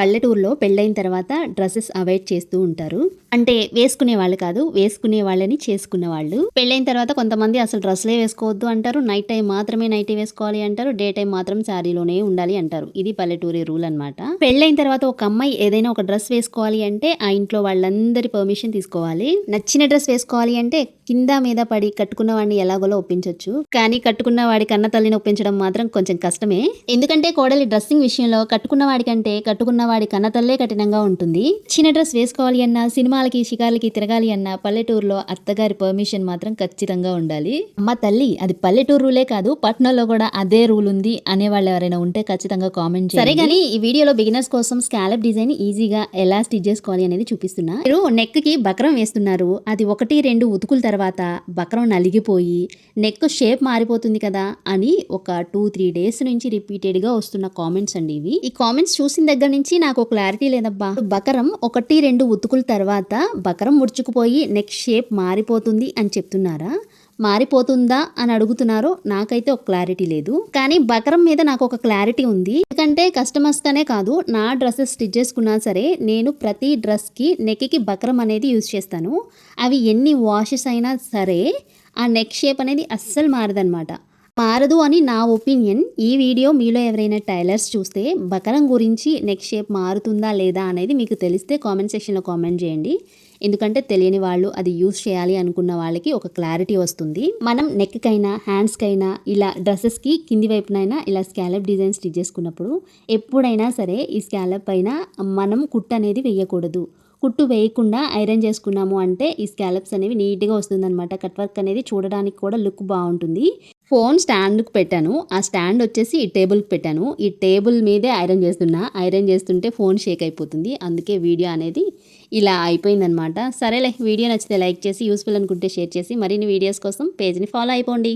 పల్లెటూరులో పెళ్ళైన తర్వాత డ్రెస్సెస్ అవాయిడ్ చేస్తూ ఉంటారు. అంటే వేసుకునే వాళ్ళు కాదు వేసుకునే వాళ్ళని చేసుకున్న వాళ్ళు. పెళ్ళైన తర్వాత కొంతమంది అసలు డ్రెస్లే వేసుకోవద్దు అంటారు. నైట్ టైం మాత్రమే నైట్ వేసుకోవాలి అంటారు. డే టైం మాత్రం శారీలోనే ఉండాలి అంటారు. ఇది పల్లెటూరి రూల్ అన్నమాట. పెళ్ళైన తర్వాత ఒక అమ్మాయి ఏదైనా ఒక డ్రెస్ వేసుకోవాలి అంటే ఆ ఇంట్లో వాళ్ళందరి పర్మిషన్ తీసుకోవాలి. నచ్చిన డ్రెస్ వేసుకోవాలి అంటే కింద మీద పడి కట్టుకున్న వాడిని ఎలాగోలో ఒప్పించవచ్చు కానీ కట్టుకున్న వాడి కన్న తల్లిని ఒప్పించడం మాత్రం కొంచెం కష్టమే. ఎందుకంటే కోడలి డ్రెస్సింగ్ విషయంలో కట్టుకున్న వాడికంటే కట్టుకున్న వాడి కన్నతల్లే కఠినంగా ఉంటుంది. చిన్న డ్రెస్ వేసుకోవాలి అన్నా సినిమాలకి షికార్లకి తిరగాలి అన్నా పల్లెటూరులో అత్తగారి పర్మిషన్ మాత్రం ఖచ్చితంగా ఉండాలి. అమ్మ తల్లి అది పల్లెటూరు రూలే కాదు పట్నంలో కూడా అదే రూల్ ఉంది అనే వాళ్ళు ఎవరైనా ఉంటే ఖచ్చితంగా కామెంట్ సరే కానీ ఈ వీడియోలో బిగినర్స్ కోసం స్కాలప్ డిజైన్ ఈజీగా ఎలా స్టిచ్ చేసుకోవాలి అనేది చూపిస్తున్నా. మీరు నెక్కి బక్రం వేస్తున్నారు. అది ఒకటి రెండు ఉతుకుల తర్వాత బక్రం నలిగిపోయి నెక్ షేప్ మారిపోతుంది కదా అని ఒక టూ త్రీ డేస్ నుంచి రిపీటెడ్గా వస్తున్న కామెంట్స్ అండి ఇవి. ఈ కామెంట్స్ చూసిన దగ్గర నుంచి నాకు క్లారిటీ లేదబ్బా. బకరం ఒకటి రెండు ఉతుకుల తర్వాత బకరం ముడుచుకుపోయి నెక్ షేప్ మారిపోతుంది అని చెప్తున్నారా? మారిపోతుందా అని అడుగుతున్నారో నాకైతే ఒక క్లారిటీ లేదు. కానీ బకరం మీద నాకు ఒక క్లారిటీ ఉంది. ఎందుకంటే కస్టమర్స్గానే కాదు నా డ్రెస్సెస్ స్టిచ్ చేసుకున్నా సరే నేను ప్రతి డ్రెస్కి నెక్కి బకరం అనేది యూజ్ చేస్తాను. అవి ఎన్ని వాషెస్ అయినా సరే ఆ నెక్ షేప్ అనేది అస్సలు మారదనమాట మారదు అని నా ఒపీనియన్. ఈ వీడియో మీలో ఎవరైనా టైలర్స్ చూస్తే బకరం గురించి నెక్ షేప్ మారుతుందా లేదా అనేది మీకు తెలిస్తే కామెంట్ సెక్షన్లో కామెంట్ చేయండి. ఎందుకంటే తెలియని వాళ్ళు అది యూస్ చేయాలి అనుకున్న వాళ్ళకి ఒక క్లారిటీ వస్తుంది. మనం నెక్కైనా హ్యాండ్స్కైనా ఇలా డ్రెస్సెస్కి కింది వైపునైనా ఇలా స్కాలప్ డిజైన్ స్టిచ్ చేసుకున్నప్పుడు ఎప్పుడైనా సరే ఈ స్కాలప్ పైన మనం కుట్ అనేది వేయకూడదు. కుట్టు వేయకుండా ఐరన్ చేసుకున్నాము అంటే ఈ స్కాలప్స్ అనేవి నీట్గా వస్తుందన్నమాట. కట్ వర్క్ అనేది చూడడానికి కూడా లుక్ బాగుంటుంది. ఫోన్ స్టాండ్కి పెట్టాను. ఆ స్టాండ్ వచ్చేసి ఈ టేబుల్కి పెట్టాను. ఈ టేబుల్ మీదే ఐరన్ చేస్తున్నా. ఐరన్ చేస్తుంటే ఫోన్ షేక్ అయిపోతుంది. అందుకే వీడియో అనేది ఇలా అయిపోయిందనమాట సరేలే వీడియో నచ్చితే లైక్ చేసి యూస్ఫుల్ అనుకుంటే షేర్ చేసి మరిన్ని వీడియోస్ కోసం పేజ్ని ఫాలో అయిపోండి.